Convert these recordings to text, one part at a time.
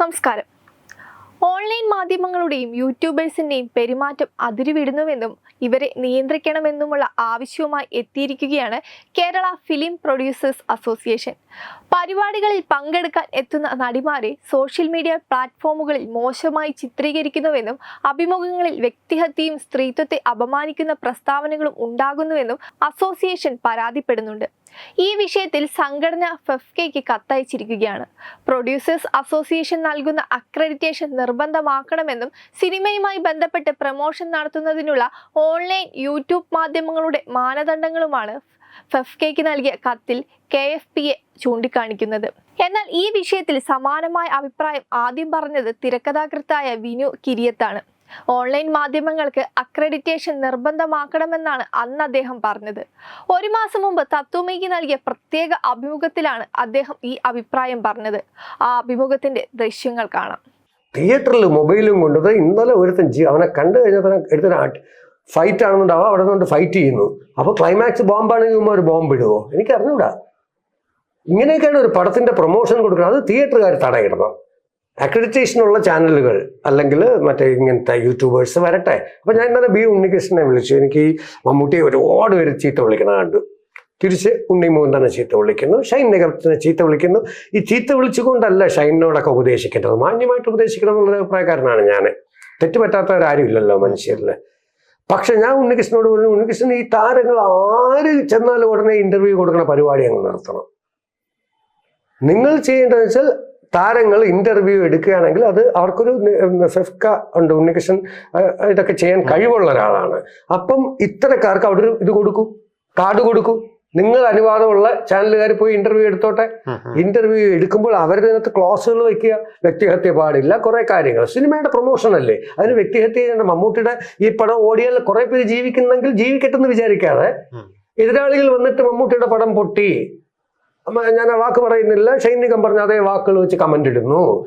നമസ്കാരം. ഓൺലൈൻ മാധ്യമങ്ങളുടെയും യൂട്യൂബേഴ്സിന്റെയും പെരുമാറ്റം അതിരുവിടുന്നുവെന്നും ഇവരെ നിയന്ത്രിക്കണമെന്നുമുള്ള ആവശ്യവുമായി എത്തിയിരിക്കുകയാണ് കേരള ഫിലിം പ്രൊഡ്യൂസേഴ്സ് അസോസിയേഷൻ. പരിപാടികളിൽ പങ്കെടുക്കാൻ എത്തുന്ന നടിമാരെ സോഷ്യൽ മീഡിയ പ്ലാറ്റ്ഫോമുകളിൽ മോശമായി ചിത്രീകരിക്കുന്നുവെന്നും അഭിമുഖങ്ങളിൽ വ്യക്തിഹത്യയും സ്ത്രീത്വത്തെ അപമാനിക്കുന്ന പ്രസ്താവനകളും ഉണ്ടാകുന്നുവെന്നും അസോസിയേഷൻ പരാതിപ്പെടുന്നുണ്ട്. ഈ വിഷയത്തിൽ സംഘടന ഫെഫ്കയ്ക്ക് കത്തയച്ചിരിക്കുകയാണ്. പ്രൊഡ്യൂസേഴ്സ് അസോസിയേഷൻ നൽകുന്ന അക്രഡിറ്റേഷൻ നിർബന്ധമാക്കണമെന്നും സിനിമയുമായി ബന്ധപ്പെട്ട് പ്രമോഷൻ നടത്തുന്നതിനുള്ള ഓൺലൈൻ യൂട്യൂബ് മാധ്യമങ്ങളുടെ മാനദണ്ഡങ്ങളുമാണ് ഫെഫ്കയ്ക്ക് നൽകിയ കത്തിൽ കെ എഫ് പി എ ചൂണ്ടിക്കാണിക്കുന്നത്. എന്നാൽ ഈ വിഷയത്തിൽ സമാനമായ അഭിപ്രായം ആദ്യം പറഞ്ഞത് തിരക്കഥാകൃത്തായ വിനു കിരിയത്താണ്. ഓൺലൈൻ മാധ്യമങ്ങൾക്ക് അക്രഡിറ്റേഷൻ നിർബന്ധമാക്കണമെന്നാണ് അന്ന് അദ്ദേഹം പറഞ്ഞത്. ഒരു മാസം മുമ്പ് തത്വമയ്ക്ക് നൽകിയ പ്രത്യേക അഭിമുഖത്തിലാണ് അദ്ദേഹം ഈ അഭിപ്രായം പറഞ്ഞത്. ആ അഭിമുഖത്തിന്റെ ദൃശ്യങ്ങൾ കാണാം. തിയേറ്ററിൽ മൊബൈലും കൊണ്ടത് ഇന്നലെ ഒരുത്തൻ ജീ അവനെ കണ്ടു കഴിഞ്ഞാൽ ഫൈറ്റ് ആണെന്നുണ്ടാവും അവിടെ നിന്നുകൊണ്ട് ഫൈറ്റ് ചെയ്യുന്നു. അപ്പോൾ ക്ലൈമാക്സ് ബോംബാണെങ്കിൽ ഒരു ബോംബ് ഇടുവോ? എനിക്ക് അറിഞ്ഞൂടാ ഇങ്ങനെയൊക്കെയാണ് ഒരു പടത്തിന്റെ പ്രൊമോഷൻ കൊടുക്കുന്നത്. അത് തിയേറ്ററുകാർ തടയിടണം. അക്രഡിറ്റേഷനുള്ള ചാനലുകൾ അല്ലെങ്കിൽ മറ്റേ ഇങ്ങനത്തെ യൂട്യൂബേഴ്സ് വരട്ടെ. അപ്പം ഞാൻ ഇന്നലെ ബി ഉണ്ണികൃഷ്ണനെ വിളിച്ചു. എനിക്ക് ഈ മമ്മൂട്ടിയെ ഒരുപാട് പേര് ചീത്ത വിളിക്കണ കണ്ടു. തിരിച്ച് ഉണ്ണി മോഹൻ ചീത്ത വിളിക്കുന്നു. ഷൈൻ നികത്തിനെ ചീത്ത വിളിക്കുന്നു. ഈ ചീത്ത വിളിച്ചുകൊണ്ടല്ല ഷൈനിനോടൊക്കെ ഉപദേശിക്കേണ്ടത്. മാന്യമായിട്ട് ഉപദേശിക്കണം എന്നുള്ള അഭിപ്രായക്കാരനാണ് ഞാൻ തെറ്റുപറ്റാത്തവരാരും ഇല്ലല്ലോ മനുഷ്യരിൽ പക്ഷെ ഞാൻ ഉണ്ണികൃഷ്ണനോട് പറഞ്ഞു ഉണ്ണികൃഷ്ണൻ ഈ താരങ്ങൾ ആര് ചെന്നാലും ഉടനെ ഇന്റർവ്യൂ കൊടുക്കുന്ന പരിപാടി അങ്ങ് നിർത്തണം. നിങ്ങൾ ചെയ്യേണ്ടതെന്ന് വെച്ചാൽ താരങ്ങൾ ഇന്റർവ്യൂ എടുക്കുകയാണെങ്കിൽ അത് അവർക്കൊരു സെഫ്ക ഫെഫ്ക ഉണ്ട് ഉണ്ണികൃഷ്ണൻ ഇതൊക്കെ ചെയ്യാൻ കഴിവുള്ള ഒരാളാണ്. അപ്പം ഇത്തരക്കാർക്ക് അവിടെ ഒരു ഇത് കൊടുക്കൂ കാർഡ് കൊടുക്കൂ. നിങ്ങൾ അനുവാദമുള്ള ചാനലുകാർ പോയി ഇന്റർവ്യൂ എടുത്തോട്ടെ. ഇന്റർവ്യൂ എടുക്കുമ്പോൾ അവരുടെ ക്ലോസുകൾ വെക്കുക വ്യക്തിഹത്യ പാടില്ല കുറെ കാര്യങ്ങൾ. സിനിമയുടെ പ്രൊമോഷൻ അല്ലേ? അതിന് വ്യക്തിഹത്യ ചെയ്യേണ്ട മമ്മൂട്ടിയുടെ ഈ പടം ഓടിയാൽ കുറെ പേര് ജീവിക്കുന്നെങ്കിൽ ജീവിക്കട്ടെന്ന് വിചാരിക്കാതെ. എതിരാളികൾ വന്നിട്ട് മമ്മൂട്ടിയുടെ പടം പൊട്ടി. ഞാൻ ആ വാക്ക് പറയുന്നില്ല. ഷൈനികം പറഞ്ഞ അതേ വാക്കുകൾ വെച്ച് കമന്റ് ഇടുന്നു.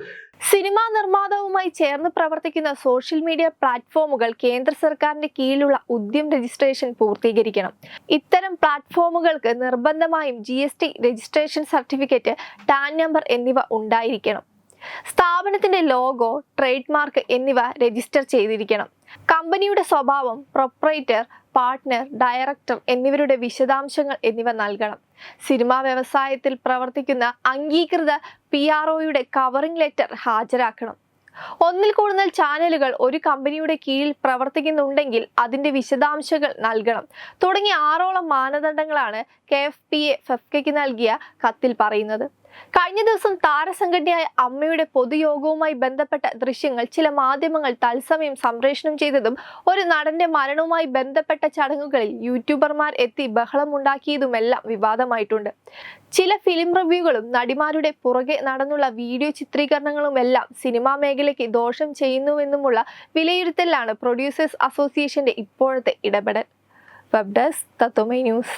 സിനിമാ നിർമ്മാതാവുമായി ചേർന്ന് പ്രവർത്തിക്കുന്ന സോഷ്യൽ മീഡിയ പ്ലാറ്റ്ഫോമുകൾ കേന്ദ്ര സർക്കാരിന്റെ കീഴിലുള്ള ഉദ്യം രജിസ്ട്രേഷൻ പൂർത്തീകരിക്കണം. ഇത്തരം പ്ലാറ്റ്ഫോമുകൾക്ക് നിർബന്ധമായും G registration certificate TAN number എന്നിവ ഉണ്ടായിരിക്കണം. സ്ഥാപനത്തിന്റെ ലോഗോ ട്രേഡ് മാർക്ക് എന്നിവ രജിസ്റ്റർ ചെയ്തിരിക്കണം. കമ്പനിയുടെ സ്വഭാവം പ്രൊപ്പറേറ്റർ പാർട്ട്ണർ ഡയറക്ടർ എന്നിവരുടെ വിശദാംശങ്ങൾ എന്നിവ നൽകണം. സിനിമാ വ്യവസായത്തിൽ പ്രവർത്തിക്കുന്ന അംഗീകൃത പി ആർ ഒയുടെ കവറിംഗ് ലെറ്റർ ഹാജരാക്കണം. ഒന്നിൽ കൂടുതൽ ചാനലുകൾ ഒരു കമ്പനിയുടെ കീഴിൽ പ്രവർത്തിക്കുന്നുണ്ടെങ്കിൽ അതിന്റെ വിശദാംശങ്ങൾ നൽകണം. തുടങ്ങിയ ആറോളം മാനദണ്ഡങ്ങളാണ് കെ എഫ് പി എ ഫെഫ്കയ്ക്ക് നൽകിയ കത്തിൽ പറയുന്നത്. കഴിഞ്ഞ ദിവസം താരസംഘടനയായ അമ്മയുടെ പൊതുയോഗവുമായി ബന്ധപ്പെട്ട ദൃശ്യങ്ങൾ ചില മാധ്യമങ്ങൾ തത്സമയം സംപ്രേഷണം ചെയ്തതും ഒരു നടന്റെ മരണവുമായി ബന്ധപ്പെട്ട ചടങ്ങുകളിൽ യൂട്യൂബർമാർ എത്തി ബഹളമുണ്ടാക്കിയതുമെല്ലാം വിവാദമായിട്ടുണ്ട്. ചില ഫിലിം റിവ്യൂകളും നടിമാരുടെ പുറകെ നടന്നുള്ള വീഡിയോ ചിത്രീകരണങ്ങളുമെല്ലാം സിനിമാ മേഖലയ്ക്ക് ദോഷം ചെയ്യുന്നുവെന്നുമുള്ള വിലയിരുത്തലാണ് പ്രൊഡ്യൂസേഴ്സ് അസോസിയേഷന്റെ ഇപ്പോഴത്തെ ഇടപെടൽ. Web desk news